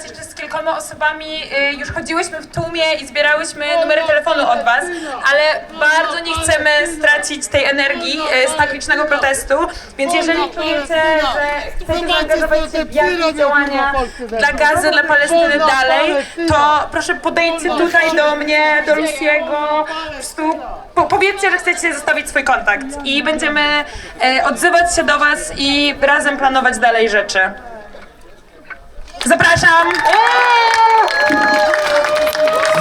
teraz jeszcze z kilkoma osobami y, już chodziłyśmy w tłumie i zbierałyśmy numery telefonu od was, ale bardzo nie chcemy stracić tej energii y, z tak licznego protestu, więc jeżeli czujecie, że chcecie zaangażować się w jakieś działania dla Gazy, dla Palestyny dalej, to proszę podejdźcie tutaj do mnie, do Luciego, po prostu po, powiedzcie, że chcecie zostawić swój kontakt i będziemy e, odzywać się do was i razem planować dalej rzeczy. Zapraszam!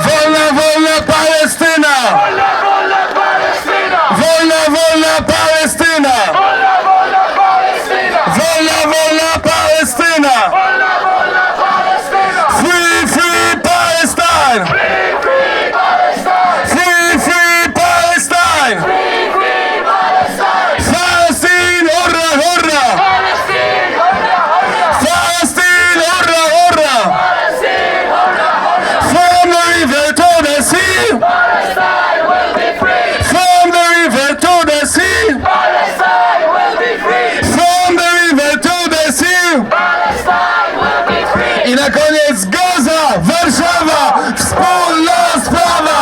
Wolna, wolna Palestyna! Wolna, wolna Palestyna! Wolna, wolna Palestyna! Wolna, wolna Palestyna! Wolna, wolna Palestyna! Wolna, wolna Palestyna! Free, free Palestine! Free, free Palestine! Free, free Palestine! Free, free Palestine! Palestine, hurra, hurra! Palestine, hurra, hurra! Palestine, hurra, hurra! Palestine, hurra, hurra! From the river to the sea! Palestine will be free! From the river to the sea! Palestine will be free! From the river to the sea! Palestine will be free! I na koniec Gaza, Warszawa, wspólna sprawa!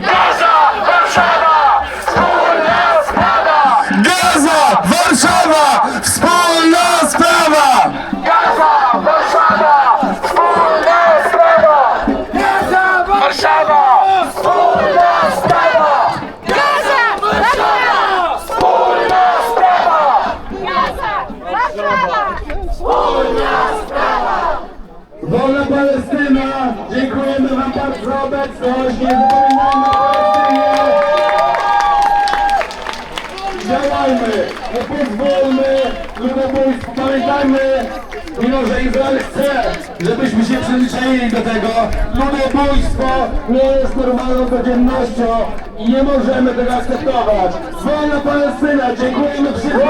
Gaza, Warszawa! Wspólna sprawa! Gaza, Warszawa, wspólna sprawa! Gaza, Warszawa! Wspólna sprawa! Gaza, Warszawa! Wspólna sprawa! Gaza! Warszawa! Wspólna sprawa! Gaza! Warszawa! Wolna Palestyna, dziękujemy Wam bardzo za obecność, nie zapominajmy o Palestynie! Działajmy, nie pozwólmy pamiętajmy, mimo że Izrael chce, żebyśmy się przyzwyczaili do tego, ludobójstwo nie jest normalną codziennością i nie możemy tego akceptować. Wolna Palestyna, dziękujemy wszystkim!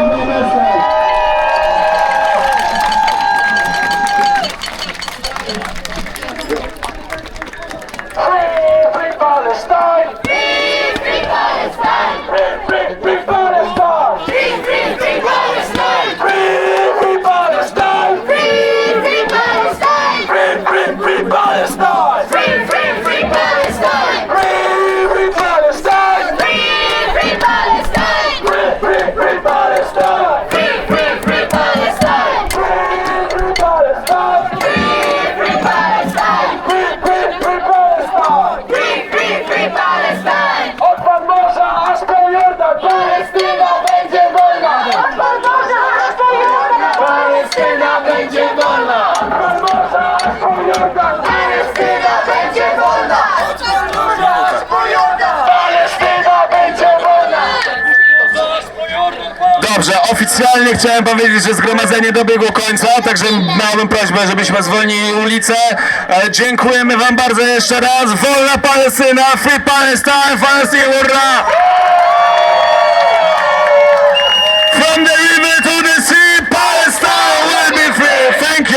Będzie wolna! Dobrze, oficjalnie chciałem powiedzieć, że zgromadzenie dobiegło końca, także miałbym prośbę, żebyśmy zwolnili ulicę. E, dziękujemy wam bardzo jeszcze raz. Wolna Palestyna, Free Palestine, Palestine, hurra! From the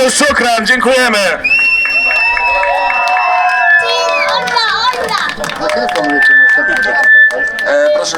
you, shukran, dziękujemy. Olla, olla! E, proszę.